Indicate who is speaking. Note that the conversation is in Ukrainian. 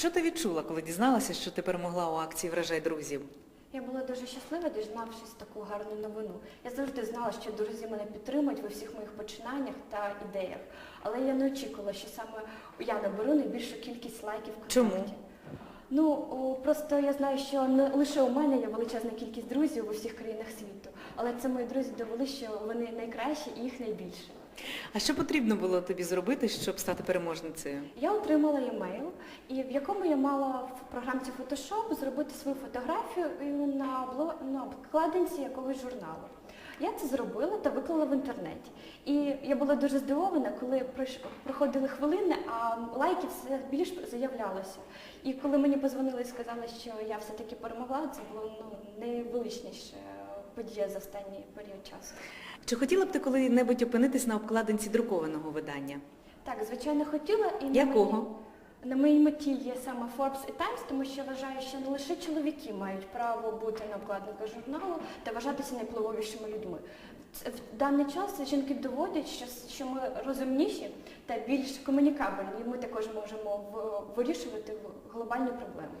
Speaker 1: Що ти відчула, коли дізналася, що ти перемогла у акції Вражай друзів?
Speaker 2: Я була дуже щаслива, дізнавшись таку гарну новину. Я завжди знала, що друзі мене підтримують в усіх моїх починаннях та ідеях. Але я не очікувала, що саме я наберу найбільшу кількість лайків в
Speaker 1: Чому?
Speaker 2: Ну, просто я знаю, що не лише у мене є величезна кількість друзів у всіх країнах світу, але це мої друзі довели, що вони найкращі і їх найбільше.
Speaker 1: А що потрібно було тобі зробити, щоб стати переможницею?
Speaker 2: Я отримала емейл, і в якому я мала в програмці Photoshop зробити свою фотографію на, обло... на обкладинці якогось журналу. Я це зробила та виклала в інтернеті. І я була дуже здивована, коли проходили хвилини, а лайків все більш заявлялося. І коли мені позвонили і сказали, що я все-таки перемогла, це було ну, найвеличніша подія за останній період часу.
Speaker 1: Чи хотіла б ти коли-небудь опинитись на обкладинці друкованого видання?
Speaker 2: Так, звичайно, хотіла. І на
Speaker 1: Якого?
Speaker 2: моїй- На моїй меті є саме Forbes і Times, тому що вважаю, що не лише чоловіки мають право бути на обкладинках журналу та вважатися найвпливовішими людьми. В даний час жінки доводять, що, що ми розумніші та більш комунікабельні, і ми також можемо в- вирішувати глобальні проблеми.